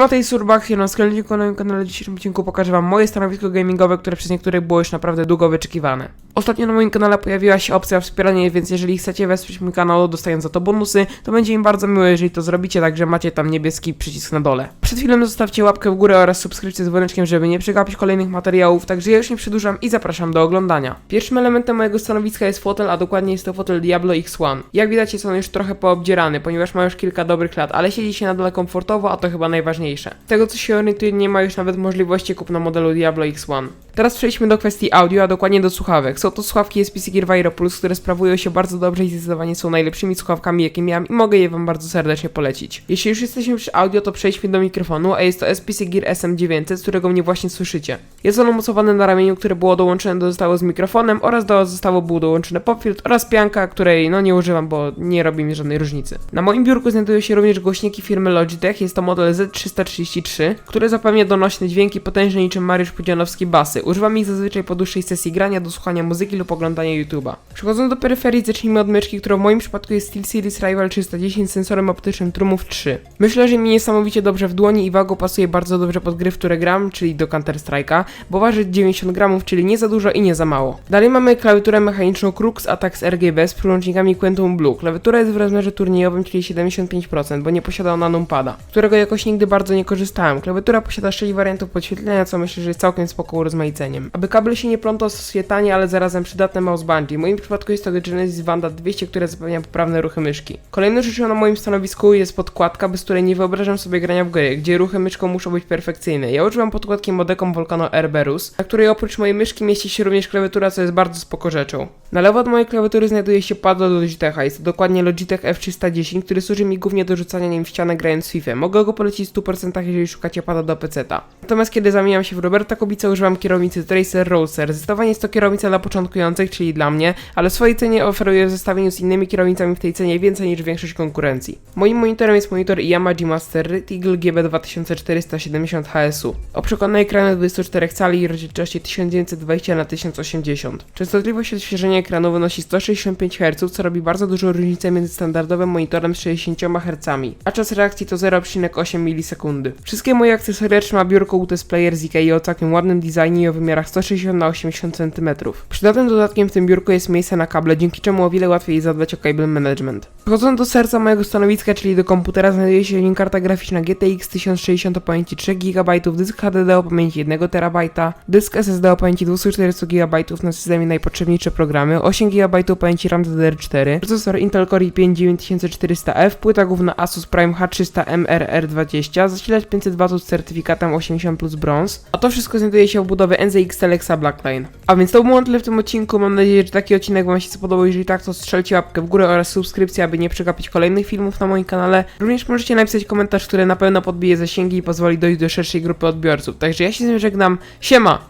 Siema, tej Surbach, z kolejników na moim kanale. W dzisiejszym odcinku pokażę wam moje stanowisko gamingowe, które przez niektórych było już naprawdę długo wyczekiwane. Ostatnio na moim kanale pojawiła się opcja wspierania, więc jeżeli chcecie wesprzeć mój kanał, dostając za to bonusy, to będzie mi bardzo miło, jeżeli to zrobicie, także macie tam niebieski przycisk na dole. Przed chwilą zostawcie łapkę w górę oraz subskrypcję z dzwoneczkiem, żeby nie przegapić kolejnych materiałów, także ja już nie przedłużam i zapraszam do oglądania. Pierwszym elementem mojego stanowiska jest fotel, a dokładnie jest to fotel Diablo X1. Jak widać jest on już trochę poobdzierany, ponieważ ma już kilka dobrych lat, ale siedzi się nadal komfortowo, a to chyba najważniejsze. Z tego co się orientuję, nie ma już nawet możliwości kupna modelu Diablo X1. Teraz przejdźmy do kwestii audio, a dokładnie do słuchawek. Są to słuchawki SPC Gear Viro Plus, które sprawują się bardzo dobrze i zdecydowanie są najlepszymi słuchawkami, jakie miałem i mogę je wam bardzo serdecznie polecić. Jeśli już jesteśmy przy audio, to przejdźmy do mikrofonu, a jest to SPC Gear SM900, z którego mnie właśnie słyszycie. Jest on umocowany na ramieniu, które było dołączone do zestawu z mikrofonem oraz do zestawu był dołączony popfiltr oraz pianka, której no nie używam, bo nie robi mi żadnej różnicy. Na moim biurku znajdują się również głośniki firmy Logitech, jest to model Z333, który zapewnia donośne dźwięki potężne niczym Mariusz Pudzianowski basy. Używam ich zazwyczaj po dłuższej sesji grania do słuchania muzyki lub oglądania YouTube'a. Przechodząc do peryferii, zacznijmy od myszki, która w moim przypadku jest SteelSeries Rival 310 z sensorem optycznym Trumów 3. Myślę, że mi niesamowicie dobrze w dłoni i wago pasuje bardzo dobrze pod gry, w które gram, czyli do Counter Strike'a, bo waży 90 gramów, czyli nie za dużo i nie za mało. Dalej mamy klawiaturę mechaniczną Crux Atax RGB z przyłącznikami Quantum Blue. Klawiatura jest w rozmiarze turniejowym, czyli 75%, bo nie posiada ona numpada, którego jakoś nigdy bardzo nie korzystałem. Klawiatura posiada 6 wariantów podświetlenia, co myślę, że jest całkiem spoko Aby kabel się nie plątał, stosuje tanie, ale zarazem przydatne mouse bungee. W moim przypadku jest to Genesis Vanda 200, które zapewnia poprawne ruchy myszki. Kolejną rzeczą na moim stanowisku jest podkładka, bez której nie wyobrażam sobie grania w gry, gdzie ruchy myszką muszą być perfekcyjne. Ja używam podkładki Modecom Volcano Herberus, na której oprócz mojej myszki mieści się również klawiatura, co jest bardzo spoko rzeczą. Na lewo od mojej klawiatury znajduje się pad do Logitecha, jest to dokładnie Logitech F310, który służy mi głównie do rzucania nim w ścianę grając w FIFA. Mogę go polecić w 100% jeżeli szukacie pada do PC-ta. Natomiast kiedy zamieniam się w Roberta Kubica używam kierownicy Tracer Roadster. Zdecydowanie jest to kierownica dla początkujących, czyli dla mnie, ale w swojej cenie oferuję w zestawieniu z innymi kierownicami w tej cenie więcej niż większość konkurencji. Moim monitorem jest monitor Yamaha Master Red Eagle GB 2470 HSU. O przekonanej ekranie 24 cali i rozdzielczości 1920 na 1080. Częstotliwość odświeżenia ekranu wynosi 165 Hz, co robi bardzo dużą różnicę między standardowym monitorem z 60 Hz, a czas reakcji to 0,8 milisekundy. Wszystkie moje akcesoria trzyma biurko UTS Player z IKEA o całkiem ładnym designie i o wymiarach 160 na 80 cm. Przydatnym dodatkiem w tym biurku jest miejsce na kable, dzięki czemu o wiele łatwiej zadbać o cable management. Przechodząc do serca mojego stanowiska, czyli do komputera, znajduje się nim karta graficzna GTX 1060 o pamięci 3 GB, dysk HDD o pamięci 1 TB, dysk SSD o pamięci 240 GB na systemie najpotrzebniejsze programy, 8 GB pamięci RAM DDR4, procesor Intel Core i5 9400F, płyta główna Asus Prime H300 MRR20, zasilacz 500W z certyfikatem 80 plus brąz, a to wszystko znajduje się w budowie NZX Telexa Blackline. A więc to było tyle w tym odcinku, mam nadzieję, że taki odcinek Wam się spodobał, jeżeli tak, to strzelcie łapkę w górę oraz subskrypcję, aby nie przegapić kolejnych filmów na moim kanale. Również możecie napisać komentarz, który na pewno podbije zasięgi i pozwoli dojść do szerszej grupy odbiorców. Także ja się z tym żegnam, siema!